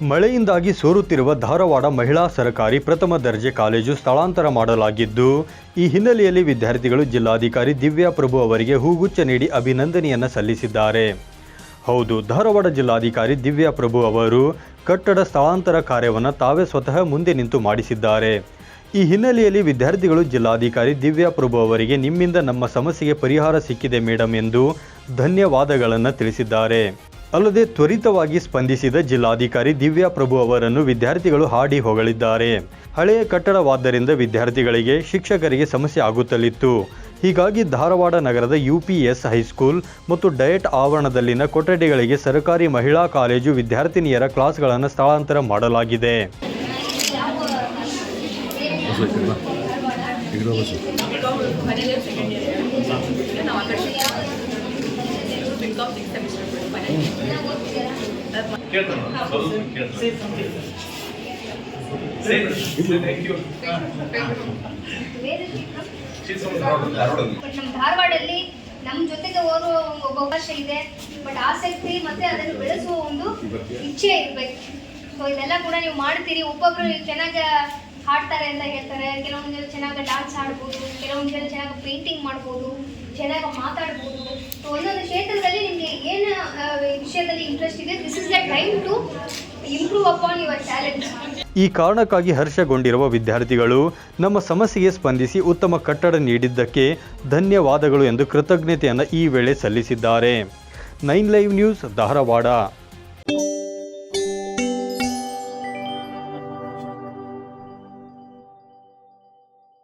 ಮಳೆಯಿಂದಾಗಿ ಸೋರುತ್ತಿರುವ ಧಾರವಾಡ ಮಹಿಳಾ ಸರಕಾರಿ ಪ್ರಥಮ ದರ್ಜೆ ಕಾಲೇಜು ಸ್ಥಳಾಂತರ ಮಾಡಲಾಗಿದ್ದು, ಈ ಹಿನ್ನೆಲೆಯಲ್ಲಿ ವಿದ್ಯಾರ್ಥಿಗಳು ಜಿಲ್ಲಾಧಿಕಾರಿ ದಿವ್ಯಾ ಪ್ರಭು ಅವರಿಗೆ ಹೂಗುಚ್ಛ ನೀಡಿ ಅಭಿನಂದನೆಯನ್ನು ಸಲ್ಲಿಸಿದ್ದಾರೆ. ಹೌದು, ಧಾರವಾಡ ಜಿಲ್ಲಾಧಿಕಾರಿ ದಿವ್ಯಾ ಪ್ರಭು ಅವರು ಕಟ್ಟಡ ಸ್ಥಳಾಂತರ ಕಾರ್ಯವನ್ನು ತಾವೇ ಸ್ವತಃ ಮುಂದೆ ನಿಂತು ಮಾಡಿಸಿದ್ದಾರೆ. ಈ ಹಿನ್ನೆಲೆಯಲ್ಲಿ ವಿದ್ಯಾರ್ಥಿಗಳು ಜಿಲ್ಲಾಧಿಕಾರಿ ದಿವ್ಯಾ ಪ್ರಭು ಅವರಿಗೆ ನಿಮ್ಮಿಂದ ನಮ್ಮ ಸಮಸ್ಯೆಗೆ ಪರಿಹಾರ ಸಿಕ್ಕಿದೆ ಮೇಡಮ್ ಎಂದು ಧನ್ಯವಾದಗಳನ್ನು ತಿಳಿಸಿದ್ದಾರೆ. ಅಲ್ಲದೆ ತ್ವರಿತವಾಗಿ ಸ್ಪಂದಿಸಿದ ಜಿಲ್ಲಾಧಿಕಾರಿ ದಿವ್ಯಾ ಪ್ರಭು ಅವರನ್ನು ವಿದ್ಯಾರ್ಥಿಗಳು ಹಾಡಿ ಹೊಗಳಿದ್ದಾರೆ. ಹಳೆಯ ಕಟ್ಟಡವಾದ್ದರಿಂದ ವಿದ್ಯಾರ್ಥಿಗಳಿಗೆ ಶಿಕ್ಷಕರಿಗೆ ಸಮಸ್ಯೆ ಆಗುತ್ತಲಿತ್ತು. ಹೀಗಾಗಿ ಧಾರವಾಡ ನಗರದ ಯುಪಿಎಸ್ ಹೈಸ್ಕೂಲ್ ಮತ್ತು ಡಯಟ್ ಆವರಣದಲ್ಲಿನ ಕೊಠಡಿಗಳಿಗೆ ಸರ್ಕಾರಿ ಮಹಿಳಾ ಕಾಲೇಜು ವಿದ್ಯಾರ್ಥಿನಿಯರ ಕ್ಲಾಸ್ಗಳನ್ನು ಸ್ಥಳಾಂತರ ಮಾಡಲಾಗಿದೆ. ನಮ್ಮ ಧಾರವಾಡಲ್ಲಿ ನಮ್ಮ ಜೊತೆಗೆ ಓದುವ ಅವಕಾಶ ಇದೆ. ಬಟ್ ಆಸಕ್ತಿ ಮತ್ತೆ ಅದನ್ನು ಬೆಳೆಸುವ ಒಂದು ಇಚ್ಛೆ ಇರ್ಬೇಕು. ಸೊ ಇದೆಲ್ಲ ಕೂಡ ನೀವು ಮಾಡ್ತೀರಿ. ಒಬ್ಬೊಬ್ರು ಚೆನ್ನಾಗಿ ಹಾಡ್ತಾರೆ ಅಂತ ಹೇಳ್ತಾರೆ. ಕೆಲವೊಂದು ಚೆನ್ನಾಗಿ ಡಾನ್ಸ್ ಆಡ್ಬೋದು ಕೆಲವೊಂದು ಜನ ಚೆನ್ನಾಗಿ ಪೇಂಟಿಂಗ್ ಮಾಡ್ಬೋದು, ಚೆನ್ನಾಗಿ ಮಾತಾಡ್ಬೋದು. ಸೊ ಒಂದೊಂದು ಕ್ಷೇತ್ರದಲ್ಲಿ ನಿಮಗೆ ವಿಷಯದಲ್ಲಿ ಇಂಟ್ರೆಸ್ಟ್ ಇದೆ. This is the time to improve upon your talent ಈ ಕಾರಣಕ್ಕಾಗಿ ಹರ್ಷಗೊಂಡಿರುವ ವಿದ್ಯಾರ್ಥಿಗಳು, ನಮ್ಮ ಸಮಸ್ಯೆಗೆ ಸ್ಪಂದಿಸಿ ಉತ್ತಮ ಕಟ್ಟಡ ನೀಡಿದ್ದಕ್ಕೆ ಧನ್ಯವಾದಗಳು ಎಂದು ಕೃತಜ್ಞತೆಯನ್ನು ಈ ವೇಳೆ ಸಲ್ಲಿಸಿದ್ದಾರೆ. Nine live news Dharwad.